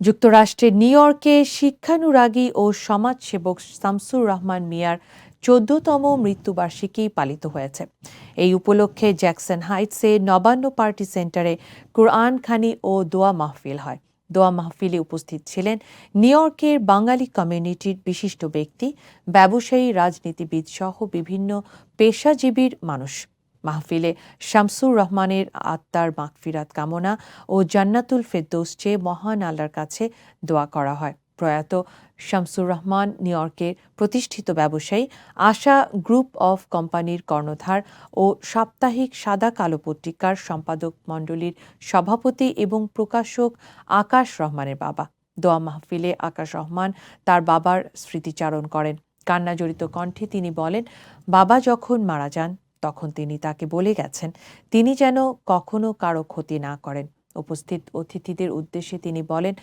যুক্তরাষ্ট্রের নিউ ইয়র্কে শিক্ষানুরাগী ও সমাজসেবক শামসুর রহমান মিয়ার চোদ্দতম মৃত্যুবার্ষিকী পালিত হয়েছে। এই উপলক্ষে জ্যাকসন হাইটসে নবান্ন পার্টি সেন্টারে কুরআন খানি ও দোয়া মাহফিল হয়। দোয়া মাহফিলে উপস্থিত ছিলেন নিউ ইয়র্কের বাঙালি কমিউনিটির বিশিষ্ট ব্যক্তি, ব্যবসায়ী, রাজনীতিবিদ সহ বিভিন্ন পেশাজীবীর মানুষ। মাহফিলে শামসুর রহমানের আত্মার মাগফিরাত কামনা ও জান্নাতুল ফেরদৌস চেয়ে মহান আল্লাহর কাছে দোয়া করা হয়। প্রয়াত শামসুর রহমান, নিউ ইয়র্কের প্রতিষ্ঠিত ব্যবসায়ী আশা গ্রুপ অফ কোম্পানির কর্ণধার ও সাপ্তাহিক সাদা কালো পত্রিকার সম্পাদক মণ্ডলীর সভাপতি এবং প্রকাশক আকাশ রহমানের বাবা। দোয়া মাহফিলে আকাশ রহমান তার বাবার স্মৃতিচারণ করেন। কান্নাজড়িত কণ্ঠে তিনি বলেন, বাবা যখন মারা যান তখন তিনি তাকে বলে গেছেন, তিনি যেন কখনো কারও ক্ষতি না করেন। উপস্থিত অতিথিদের উদ্দেশ্যে তিনি বলেন,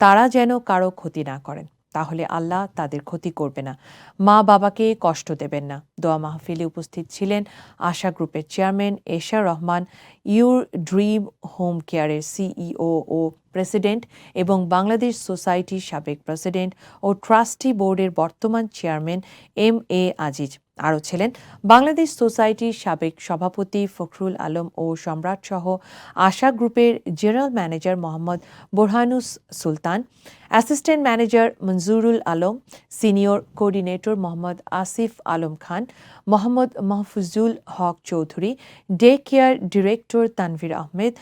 তারা যেন কারও ক্ষতি না করেন, তাহলে আল্লাহ তাদের ক্ষতি করবে না। মা বাবাকে কষ্ট দেবেন না। দোয়া মাহফিলে উপস্থিত ছিলেন আশা গ্রুপের chairman Esha Rahman, your dream home কেয়ারের সিইও ও প্রেসিডেন্ট এবং বাংলাদেশ সোসাইটির সাবেক প্রেসিডেন্ট ও ট্রাস্টি বোর্ডের বর্তমান চেয়ারম্যান এম এ আজিজ। আরও ছিলেন, বাংলাদেশ সোসাইটির সাবেক সভাপতি ফখরুল আলম ও সম্রাট সহ আশা গ্রুপের general manager Mohammad Borhanus Sultan, assistant manager Monjurul Alam, senior coordinator Mohammad Asif Alam Khan, Mohammad Mahfuzul Haque Chowdhury, day care director Tanvir Ahmed,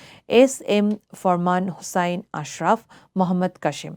S M Forman Hossain Ashraf Mohammad Kashim